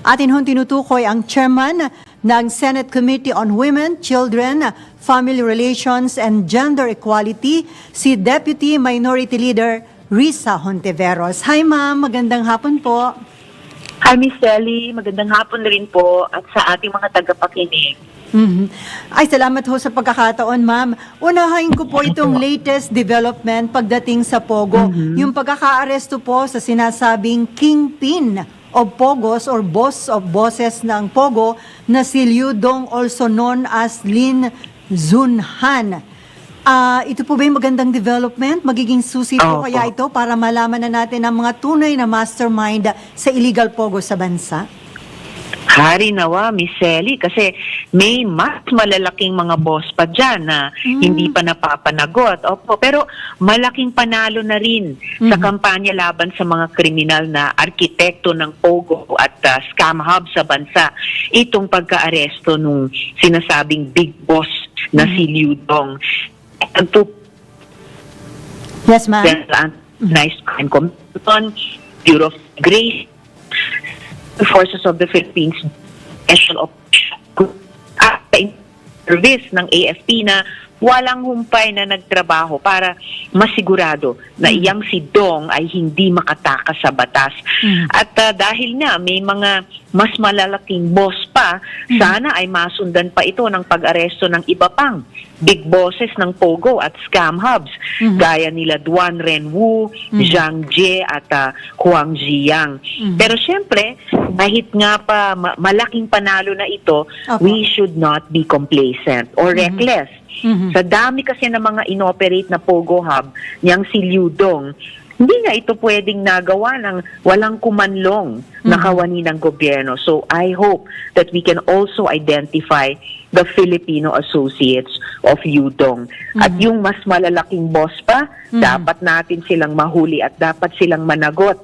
Atin hong tinutukoy ang chairman ng Senate Committee on Women, Children, Family Relations and Gender Equality, si Deputy Minority Leader Risa Honteveros. Hi ma'am, magandang hapon po. Hi, Miss Sally. Magandang hapon rin po at sa ating mga tagapakinig. Mhm. Ay, salamat ho sa pagkakataon, ma'am. Unahin ko po itong latest development pagdating sa Pogo. Yung pagkakaaresto po sa sinasabing kingpin of Pogos or boss of bosses ng Pogo na si Liu Dong also known as Lin Zunhan. Ah, ito po ba yung magandang development? Magiging susi po Opo. kaya ito para malaman na natin ang mga tunay na mastermind sa illegal Pogo sa bansa? Hari nawa, Miss Sally, kasi may mas malalaking mga boss pa dyan na hindi pa napapanagot. Opo, pero malaking panalo na rin sa kampanya laban sa mga kriminal na arkitekto ng Pogo at ah, scam hub sa bansa. Itong pagka-aresto nung sinasabing big boss na si Liu Dong. Yes, ma'am. Nice Crime Commission, Bureau of Grace, Forces of the Philippines, Special Operation service ng AFP na walang humpay na nagtrabaho para masigurado na iyang si Dong ay hindi makatakas sa batas. Mm. At ah, dahil nga may mga mas malalaking boss pa, sana ay masundan pa ito ng pag-aresto ng iba pang big bosses ng Pogo at scam hubs Mhm. gaya nila Duan Renwu, Zhang Jie at ah, Huang Ziyang. Mhm. Pero syempre, kahit nga pa ma- malaking panalo na ito, Opo. we should not be complacent or reckless. Mhm. Sa dami kasi ng mga inoperate na Pogo Hub, niyang si Liu Dong, hindi nga ito pwedeng nagawa ng walang kumanlong na kawani ng gobyerno. So I hope that we can also identify the Filipino associates of Liu Dong. At yung mas malalaking boss pa, dapat natin silang mahuli at dapat silang managot